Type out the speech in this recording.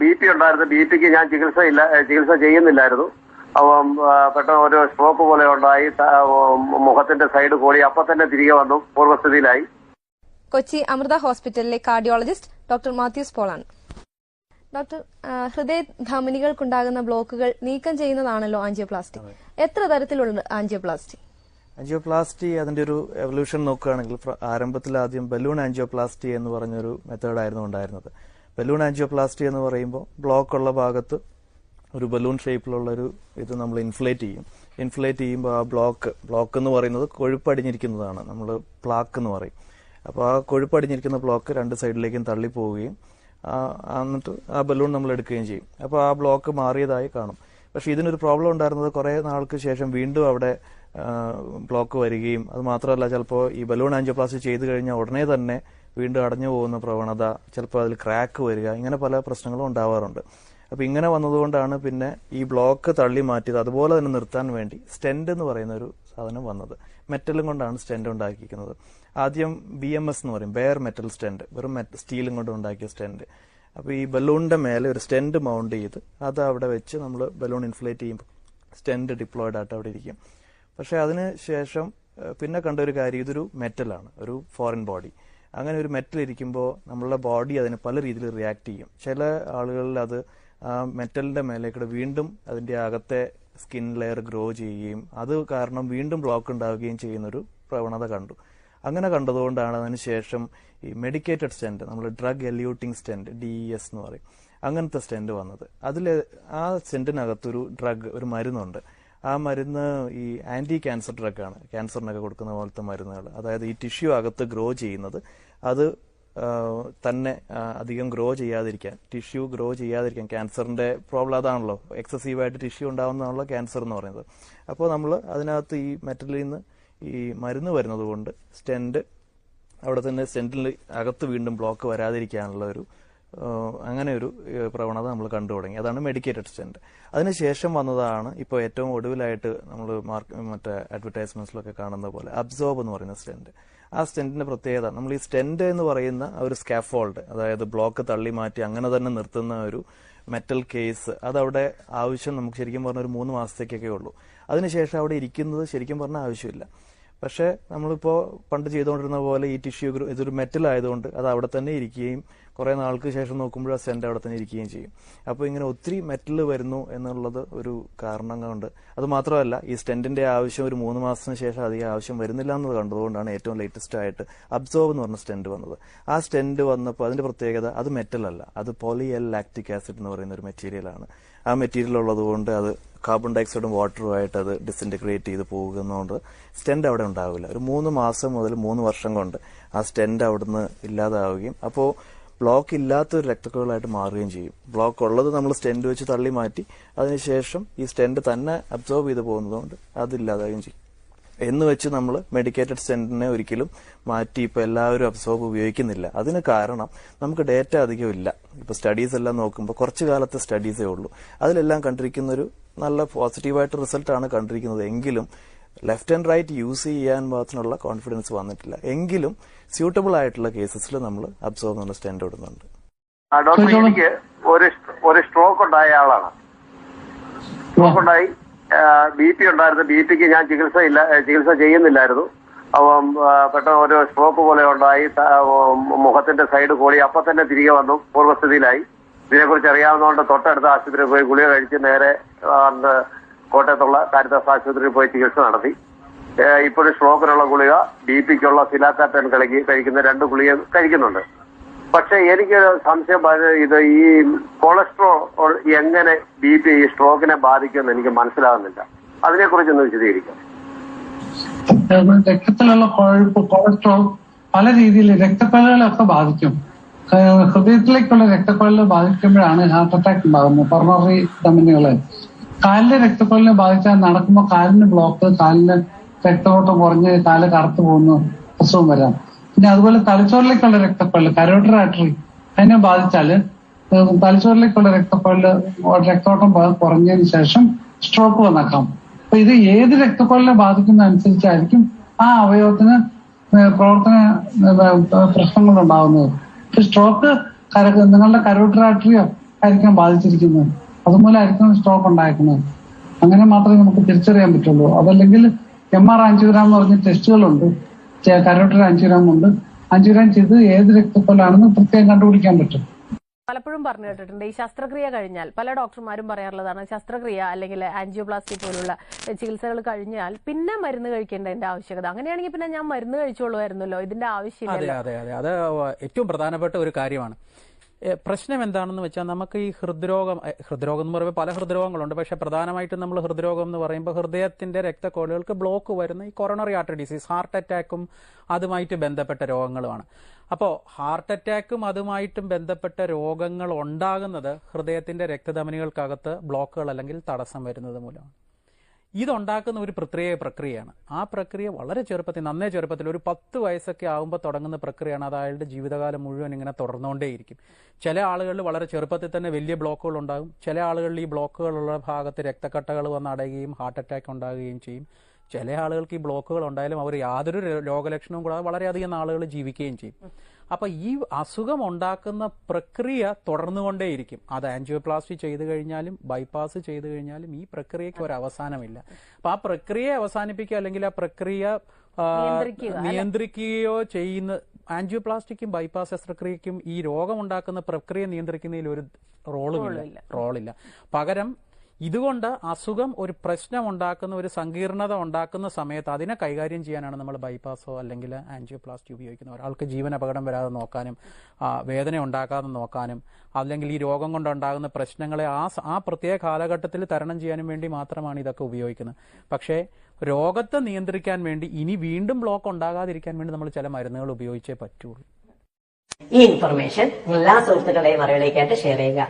B P ഉണ്ടായിരുന്നു. B പിക്ക് ഞാൻ ചികിത്സ ഇല്ല ചികിത്സ ചെയ്യുന്നില്ലായിരുന്നു. അപ്പം പെട്ടെന്ന് ഒരു സ്ട്രോക്ക് പോലെ ഉണ്ടായി. മുഖത്തിന്റെ സൈഡ് കൂടി അപ്പൊ തന്നെ തിരികെ വന്നു പൂർവസ്ഥിതിയിലായി. കൊച്ചി അമൃത ഹോസ്പിറ്റലിലെ കാർഡിയോളജിസ്റ്റ് ഡോക്ടർ മാത്യൂസ് പോളാണ്. ഡോക്ടർ ഹൃദയ ധമനികൾക്കുണ്ടാകുന്ന ബ്ലോക്കുകൾ നീക്കം ചെയ്യുന്നതാണല്ലോ ആൻജിയോപ്ലാസ്റ്റി. എത്ര തരത്തിലുള്ള ആൻജിയോപ്ലാസ്റ്റി? ആൻജിയോപ്ലാസ്റ്റി അതിന്റെ ഒരു എവല്യൂഷൻ നോക്കുകയാണെങ്കിൽ ആരംഭത്തിൽ ആദ്യം ബലൂൺ ആൻജിയോപ്ലാസ്റ്റി എന്ന് പറഞ്ഞൊരു മെത്തേഡായിരുന്നു ഉണ്ടായിരുന്നത്. ബലൂൺ ആൻജിയോപ്ലാസ്റ്റി എന്ന് പറയുമ്പോൾ ബ്ലോക്ക് ഉള്ള ഭാഗത്ത് ഒരു ബലൂൺ ഷേപ്പിലുള്ള ഒരു ഇത് നമ്മൾ ഇൻഫ്ലേറ്റ് ചെയ്യും. ഇൻഫ്ലേറ്റ് ചെയ്യുമ്പോൾ ആ ബ്ലോക്ക് ബ്ലോക്ക് എന്ന് പറയുന്നത് കൊഴുപ്പടിഞ്ഞിരിക്കുന്നതാണ്. നമ്മൾ പ്ലാക്ക് എന്ന് പറയും. അപ്പോൾ ആ കൊഴുപ്പടിഞ്ഞിരിക്കുന്ന ബ്ലോക്ക് രണ്ട് സൈഡിലേക്കും തള്ളി പോവുകയും ആ, എന്നിട്ട് ആ ബലൂൺ നമ്മൾ എടുക്കുകയും ചെയ്യും. അപ്പോൾ ആ ബ്ലോക്ക് മാറിയതായി കാണും. പക്ഷേ ഇതിനൊരു പ്രോബ്ലം ഉണ്ടായിരുന്നത് കുറേ നാൾക്ക് ശേഷം വീണ്ടും അവിടെ ബ്ലോക്ക് വരികയും അത് മാത്രമല്ല ചിലപ്പോൾ ഈ ബലൂൺ ആൻജിയോപ്ലാസ്റ്റി ചെയ്ത് കഴിഞ്ഞാൽ ഉടനെ തന്നെ വീണ്ടും അടഞ്ഞു പോകുന്ന പ്രവണത ചിലപ്പോൾ അതിൽ ക്രാക്ക് വരിക ഇങ്ങനെ പല പ്രശ്നങ്ങളും ഉണ്ടാവാറുണ്ട്. അപ്പോൾ ഇങ്ങനെ വന്നതുകൊണ്ടാണ് പിന്നെ ഈ ബ്ലോക്ക് തള്ളി മാറ്റിയത്. അതുപോലെ തന്നെ നിർത്താൻ വേണ്ടി സ്റ്റെൻഡ് എന്ന് പറയുന്ന ഒരു സാധനം വന്നത്. മെറ്റലും കൊണ്ടാണ് സ്റ്റെൻഡ് ഉണ്ടാക്കിയിരിക്കുന്നത്. ആദ്യം ബി എം എസ് എന്ന് പറയും. ബെയർ മെറ്റൽ സ്റ്റെൻഡ് വെറും സ്റ്റീലും കൊണ്ട് ഉണ്ടാക്കിയ സ്റ്റെൻഡ് അപ്പോൾ ഈ ബലൂണിന്റെ മേലെ ഒരു സ്റ്റെൻഡ് മൗണ്ട് ചെയ്ത് അത് അവിടെ വെച്ച് നമ്മൾ ബലൂൺ ഇൻഫ്ലേറ്റ് ചെയ്യുമ്പോൾ സ്റ്റെൻഡ് ഡിപ്ലോയിഡ് ആയിട്ട് അവിടെ ഇരിക്കും. പക്ഷേ അതിന് ശേഷം പിന്നെ കണ്ട ഒരു കാര്യം. ഇതൊരു മെറ്റലാണ് ഒരു ഫോറിൻ ബോഡി അങ്ങനെ ഒരു മെറ്റൽ ഇരിക്കുമ്പോൾ നമ്മളുടെ ബോഡി അതിന് പല രീതിയിൽ റിയാക്ട് ചെയ്യും. ചില ആളുകളിൽ അത് ആ മെറ്റലിന്റെ മേലേക്കൂടെ വീണ്ടും അതിന്റെ അകത്തെ സ്കിൻ ലെയർ ഗ്രോ ചെയ്യുകയും അത് കാരണം വീണ്ടും ബ്ലോക്ക് ഉണ്ടാവുകയും ചെയ്യുന്നൊരു പ്രവണത കണ്ടു. അങ്ങനെ കണ്ടതുകൊണ്ടാണ് അതിനുശേഷം ഈ മെഡിക്കേറ്റഡ് സ്റ്റെന്റ് നമ്മൾ drug eluting stent D E S എന്ന് പറയും. അങ്ങനത്തെ സ്റ്റെന്റ് വന്നത്. അതിൽ ആ സ്റ്റെന്റിനകത്തൊരു ഡ്രഗ് ഒരു മരുന്നുണ്ട്. ആ മരുന്ന് ഈ ആന്റി ക്യാൻസർ ഡ്രഗാണ് ക്യാൻസറിനൊക്കെ കൊടുക്കുന്ന പോലത്തെ മരുന്നുകൾ. അതായത് ഈ ടിഷ്യൂ അകത്ത് ഗ്രോ ചെയ്യുന്നത് അത് തന്നെ അധികം ഗ്രോ ചെയ്യാതിരിക്കാൻ ടിഷ്യൂ ഗ്രോ ചെയ്യാതിരിക്കാൻ ക്യാൻസറിന്റെ പ്രോബ്ലം അതാണല്ലോ. എക്സസീവായിട്ട് ടിഷ്യൂ ഉണ്ടാവുന്നതാണല്ലോ ക്യാൻസർ എന്ന് പറയുന്നത്. അപ്പോൾ നമ്മൾ അതിനകത്ത് ഈ മെറ്റലിൽ നിന്ന് ഈ മരുന്ന് വരുന്നത് കൊണ്ട് സ്റ്റെന്റ് അവിടെ തന്നെ സ്റ്റെന്റിൽ അകത്ത് വീണ്ടും ബ്ലോക്ക് വരാതിരിക്കാനുള്ള ഒരു അങ്ങനെ ഒരു പ്രവണത നമ്മൾ കണ്ടു തുടങ്ങി. അതാണ് മെഡിക്കേറ്റഡ് സ്റ്റെന്റ് അതിനുശേഷം വന്നതാണ് ഇപ്പോൾ ഏറ്റവും ഒടുവിലായിട്ട് നമ്മൾ മാർക്ക് മറ്റേ അഡ്വർടൈസ്മെന്റ്സിലൊക്കെ കാണുന്ന പോലെ അബ്സോർബ് എന്ന് പറയുന്ന സ്റ്റെന്റ് ആ സ്റ്റെന്റിന്റെ പ്രത്യേകത നമ്മൾ ഈ സ്റ്റെന്റ് എന്ന് പറയുന്ന ഒരു സ്കാഫോൾഡ് അതായത് ബ്ലോക്ക് തള്ളി മാറ്റി അങ്ങനെ തന്നെ നിർത്തുന്ന ഒരു മെറ്റൽ കേസ് അതവിടെ ആവശ്യം നമുക്ക് ശരിക്കും പറഞ്ഞ ഒരു മൂന്ന് മാസത്തേക്കൊക്കെ ഉള്ളൂ. അതിനുശേഷം അവിടെ ഇരിക്കുന്നത് ശരിക്കും പറഞ്ഞാൽ ആവശ്യമില്ല. പക്ഷേ നമ്മളിപ്പോൾ പണ്ട് ചെയ്തുകൊണ്ടിരുന്ന പോലെ ഈ ടിഷ്യൂ ഇതൊരു മെറ്റൽ ആയതുകൊണ്ട് അത് അവിടെ തന്നെ ഇരിക്കുകയും കുറേ നാൾക്ക് ശേഷം നോക്കുമ്പോൾ ആ സെന്റ് അവിടെ തന്നെ ഇരിക്കുകയും ചെയ്യും. അപ്പോൾ ഇങ്ങനെ ഒത്തിരി മെറ്റൽ വരുന്നു എന്നുള്ളത് ഒരു കാരണം കൊണ്ട് അത് മാത്രമല്ല ഈ സ്റ്റെന്റിന്റെ ആവശ്യം ഒരു മൂന്ന് മാസത്തിന് ശേഷം അധികം ആവശ്യം വരുന്നില്ല എന്നത് കണ്ടതുകൊണ്ടാണ് ഏറ്റവും ലേറ്റസ്റ്റ് ആയിട്ട് അബ്സോർബ് എന്ന് പറഞ്ഞ സ്റ്റെന്റ് വന്നത്. ആ സ്റ്റെന്റ് വന്നപ്പോൾ അതിന്റെ പ്രത്യേകത അത് മെറ്റൽ അല്ല അത് പോളിയൽ ലാക്റ്റിക് ആസിഡ് എന്ന് പറയുന്ന ഒരു മെറ്റീരിയലാണ് ആ മെറ്റീരിയൽ ഉള്ളതുകൊണ്ട് അത് കാർബൺ ഡയോക്സൈഡും വാട്ടറും ആയിട്ട് അത് ഡിസിന്റഗ്രേറ്റ് ചെയ്ത് പോകുന്നതുകൊണ്ട് സ്റ്റെൻഡ് അവിടെ ഉണ്ടാവില്ല. ഒരു മൂന്ന് മാസം മുതൽ മൂന്ന് വർഷം കൊണ്ട് ആ സ്റ്റെൻഡ് അവിടുന്ന് ഇല്ലാതാവുകയും അപ്പോൾ ബ്ലോക്ക് ഇല്ലാത്തൊരു രക്തക്കുഴലായിട്ട് മാറുകയും ചെയ്യും. ബ്ലോക്ക് ഉള്ളത് നമ്മൾ സ്റ്റെൻഡ് വെച്ച് തള്ളി മാറ്റി അതിനുശേഷം ഈ സ്റ്റെൻഡ് തന്നെ അബ്സോർബ് ചെയ്ത് പോകുന്നതുകൊണ്ട് അതില്ലാതാവുകയും ചെയ്യും. എന്ന് വെച്ച് നമ്മൾ മെഡിക്കേറ്റഡ് സ്റ്റെന്റിനെ ഒരിക്കലും മാറ്റി ഇപ്പോൾ എല്ലാവരും അബ്സോർബ് ഉപയോഗിക്കുന്നില്ല. അതിന് കാരണം നമുക്ക് ഡേറ്റ അധികം ഇല്ല. ഇപ്പോൾ സ്റ്റഡീസ് എല്ലാം നോക്കുമ്പോൾ കുറച്ച് കാലത്തെ സ്റ്റഡീസേ ഉള്ളൂ. അതിലെല്ലാം കണ്ടിരിക്കുന്ന ഒരു നല്ല പോസിറ്റീവായിട്ട് റിസൾട്ട് ആണ് കണ്ടിരിക്കുന്നത്. എങ്കിലും ലെഫ്റ്റ് ആൻഡ് റൈറ്റ് യൂസ് ചെയ്യാൻ പാകത്തിനുള്ള കോൺഫിഡൻസ് വന്നിട്ടില്ല. എങ്കിലും സ്യൂട്ടബിൾ ആയിട്ടുള്ള കേസസിൽ നമ്മൾ അബ്സോർബ് എന്നുള്ള സ്റ്റാൻഡ് ഇടുന്നുണ്ട്. ഡോക്ടർ എനിക്ക് ഒരു ഒരു സ്ട്രോക്ക് ഉണ്ടായ ആളാണ്. സ്ട്രോക്ക് ഉണ്ടായി. ബി പി ഉണ്ടായിരുന്നു. ബി പിക്ക് ഞാൻ ചികിത്സ ഇല്ല ചികിത്സ ചെയ്യുന്നില്ലായിരുന്നു. അപ്പം പെട്ടെന്ന് ഒരു സ്ട്രോക്ക് പോലെ ഉണ്ടായി. മുഖത്തിന്റെ സൈഡ് കൂടി അപ്പൊ തന്നെ തിരികെ വന്നു. പൂർവസ്ഥിതിയിലായി. ഇതിനെക്കുറിച്ച് അറിയാവുന്നതുകൊണ്ട് തൊട്ടടുത്ത ആശുപത്രിയിൽ പോയി ഗുളിക കഴിച്ച് നേരെ കോട്ടയത്തുള്ള കാരിത്താസ് ആശുപത്രിയിൽ പോയി ചികിത്സ നടത്തി. ഇപ്പോഴും സ്ട്രോക്കിനുള്ള ഗുളിക ബി പിക്കുള്ള സിലാക്കാറ്റൻ കളിക്ക് കഴിക്കുന്ന രണ്ട് ഗുളിക കഴിക്കുന്നുണ്ട്. പക്ഷെ എനിക്ക് സംശയം ഇത് ഈ കൊളസ്ട്രോൾ എങ്ങനെ ബി പി ഈ സ്ട്രോക്കിനെ ബാധിക്കുമെന്ന് എനിക്ക് മനസ്സിലാകുന്നില്ല. അതിനെക്കുറിച്ച് ഒന്ന് വിശദീകരിക്കാം. രക്തത്തിലുള്ള കൊഴുപ്പ് കൊളസ്ട്രോൾ പല രീതിയിൽ രക്തക്കലകളൊക്കെ ബാധിക്കും. ഹൃദയത്തിലേക്കുള്ള രക്തക്കൊഴലിനെ ബാധിക്കുമ്പോഴാണ് ഹാർട്ട് അറ്റാക്ക് ഉണ്ടാകുന്നത്. കൊറോണറി ധമനികൾ കാലിലെ രക്തക്കൊഴലിനെ ബാധിച്ചാൽ നടക്കുമ്പോൾ കാലിന് ബ്ലോക്ക് കാലിന് രക്തയോട്ടം കുറഞ്ഞ് കാൽ കറുത്തു പോകുന്ന പ്രശ്നവും വരാം. പിന്നെ അതുപോലെ തലച്ചോറിലേക്കുള്ള രക്തക്കൊഴൽ കരോട്ടർ ആർട്ടറി അതിനെ ബാധിച്ചാൽ തലച്ചോറിലേക്കുള്ള രക്തക്കൊഴൽ രക്തോട്ടം പ- കുറഞ്ഞതിന് ശേഷം സ്ട്രോക്ക് വന്നേക്കാം. അപ്പൊ ഇത് ഏത് രക്തക്കൊഴലിനെ ബാധിക്കുന്ന അനുസരിച്ചായിരിക്കും ആ അവയവത്തിന് പ്രവർത്തന പ്രശ്നങ്ങൾ ഉണ്ടാകുന്നത് സ്ട്രോക്ക് നിങ്ങളുടെ കരോട്ടർ ആർട്ടറിയോ ആയിരിക്കാം ബാധിച്ചിരിക്കുന്നത്. അതുപോലെ ആയിരിക്കണം സ്ട്രോക്ക് ഉണ്ടായിരിക്കുന്നത്. അങ്ങനെ മാത്രമേ നമുക്ക് തിരിച്ചറിയാൻ പറ്റുള്ളൂ. അതല്ലെങ്കിൽ എം ആർ ആൻജിയോഗ്രാം എന്ന് പറഞ്ഞ ടെസ്റ്റുകളുണ്ട് കരോട്ടർ ആൻജിയോഗ്രാം ഉണ്ട് ആൻജിയോഗ്രാം ചെയ്ത് ഏത് രക്തക്കൊലാണെന്ന് പ്രത്യേകം കണ്ടുപിടിക്കാൻ പറ്റും. പലപ്പോഴും പറഞ്ഞു കേട്ടിട്ടുണ്ട്. ഈ ശസ്ത്രക്രിയ കഴിഞ്ഞാൽ പല ഡോക്ടർമാരും പറയാറുള്ളതാണ് ശസ്ത്രക്രിയ അല്ലെങ്കിൽ ആൻജിയോപ്ലാസ്റ്റി പോലുള്ള ചികിത്സകൾ കഴിഞ്ഞാൽ പിന്നെ മരുന്ന് കഴിക്കേണ്ടതിന്റെ ആവശ്യകത. അങ്ങനെയാണെങ്കിൽ പിന്നെ ഞാൻ മരുന്ന് കഴിച്ചോളുമായിരുന്നല്ലോ ഇതിന്റെ അതെ ആവശ്യമില്ല അതെ അതെ. അത് ഏറ്റവും പ്രധാനപ്പെട്ട ഒരു കാര്യമാണ്. പ്രശ്നം എന്താണെന്ന് വെച്ചാൽ നമുക്ക് ഈ ഹൃദ്രോഗം ഹൃദ്രോഗം എന്ന് പറയുമ്പോൾ പല ഹൃദ്രോഗങ്ങളുണ്ട്. പക്ഷെ പ്രധാനമായിട്ടും നമ്മൾ ഹൃദ്രോഗം എന്ന് പറയുമ്പോൾ ഹൃദയത്തിന്റെ രക്തക്കോളുകൾക്ക് ബ്ലോക്ക് വരുന്ന ഈ കൊറോണറി ആർട്ടറി ഡിസീസ് ഹാർട്ട് അറ്റാക്കും അതുമായിട്ട് ബന്ധപ്പെട്ട രോഗങ്ങളുമാണ്. അപ്പോൾ ഹാർട്ട് അറ്റാക്കും അതുമായിട്ടും ബന്ധപ്പെട്ട രോഗങ്ങൾ ഉണ്ടാകുന്നത് ഹൃദയത്തിന്റെ രക്തധമനികൾക്കകത്ത് ബ്ലോക്കുകൾ അല്ലെങ്കിൽ തടസ്സം വരുന്നത് മൂലമാണ്. ഇതുണ്ടാക്കുന്ന ഒരു പ്രത്യേക പ്രക്രിയയാണ്. ആ പ്രക്രിയ വളരെ ചെറുപ്പത്തിൽ നന്നേ ചെറുപ്പത്തിൽ ഒരു പത്ത് വയസ്സൊക്കെ ആകുമ്പോൾ തുടങ്ങുന്ന പ്രക്രിയയാണ്. അത് അയാളുടെ ജീവിതകാലം മുഴുവൻ ഇങ്ങനെ തുടർന്നുകൊണ്ടേയിരിക്കും. ചില ആളുകളിൽ വളരെ ചെറുപ്പത്തിൽ തന്നെ വലിയ ബ്ലോക്കുകൾ ഉണ്ടാകും. ചില ആളുകളിൽ ഈ ബ്ലോക്കുകളുള്ള ഭാഗത്ത് രക്തക്കട്ടകൾ വന്ന് അടയുകയും ഹാർട്ട് അറ്റാക്ക് ഉണ്ടാകുകയും ചെയ്യും. ചില ആളുകൾക്ക് ഈ ബ്ലോക്കുകൾ ഉണ്ടായാലും അവർ യാതൊരു രോഗലക്ഷണവും കൂടാതെ വളരെയധികം ആളുകൾ ജീവിക്കുകയും ചെയ്യും. അപ്പൊ ഈ അസുഖം ഉണ്ടാക്കുന്ന പ്രക്രിയ തുടർന്നുകൊണ്ടേയിരിക്കും. അത് ആൻജിയോപ്ലാസ്റ്റി ചെയ്തു കഴിഞ്ഞാലും ബൈപ്പാസ് ചെയ്തു കഴിഞ്ഞാലും ഈ പ്രക്രിയയ്ക്ക് ഒരു അവസാനമില്ല. അപ്പൊ ആ പ്രക്രിയ അവസാനിപ്പിക്കുക അല്ലെങ്കിൽ ആ പ്രക്രിയ നിയന്ത്രിക്കുകയോ ചെയ്യുന്ന ആൻജിയോപ്ലാസ്റ്റിക്കും ബൈപ്പാസ് ശസ്ത്രക്രിയക്കും ഈ രോഗമുണ്ടാക്കുന്ന പ്രക്രിയ നിയന്ത്രിക്കുന്നതിൽ ഒരു റോളുമില്ല. റോളില്ല. പകരം ഇതുകൊണ്ട് അസുഖം ഒരു പ്രശ്നം ഉണ്ടാക്കുന്ന ഒരു സങ്കീർണത ഉണ്ടാക്കുന്ന സമയത്ത് അതിനെ കൈകാര്യം ചെയ്യാനാണ് നമ്മൾ ബൈപ്പാസോ അല്ലെങ്കിൽ ആൻജിയോപ്ലാസ്റ്റി ഉപയോഗിക്കുന്നത്. ഒരാൾക്ക് ജീവൻ അപകടം വരാതെ നോക്കാനും വേദന ഉണ്ടാക്കാതെ നോക്കാനും അല്ലെങ്കിൽ ഈ രോഗം കൊണ്ടുണ്ടാകുന്ന പ്രശ്നങ്ങളെ ആ ആ പ്രത്യേക കാലഘട്ടത്തിൽ തരണം ചെയ്യാനും വേണ്ടി മാത്രമാണ് ഇതൊക്കെ ഉപയോഗിക്കുന്നത്. പക്ഷേ രോഗത്തെ നിയന്ത്രിക്കാൻ വേണ്ടി ഇനി വീണ്ടും ബ്ലോക്ക് ഉണ്ടാകാതിരിക്കാൻ വേണ്ടി നമ്മൾ ചില മരുന്നുകൾ ഉപയോഗിച്ചേ പറ്റുള്ളൂ. ഈ ഇൻഫർമേഷൻ എല്ലാ സുഹൃത്തുക്കളുടെയും അറിവിലേക്കായിട്ട് ഷെയർ ചെയ്യുക.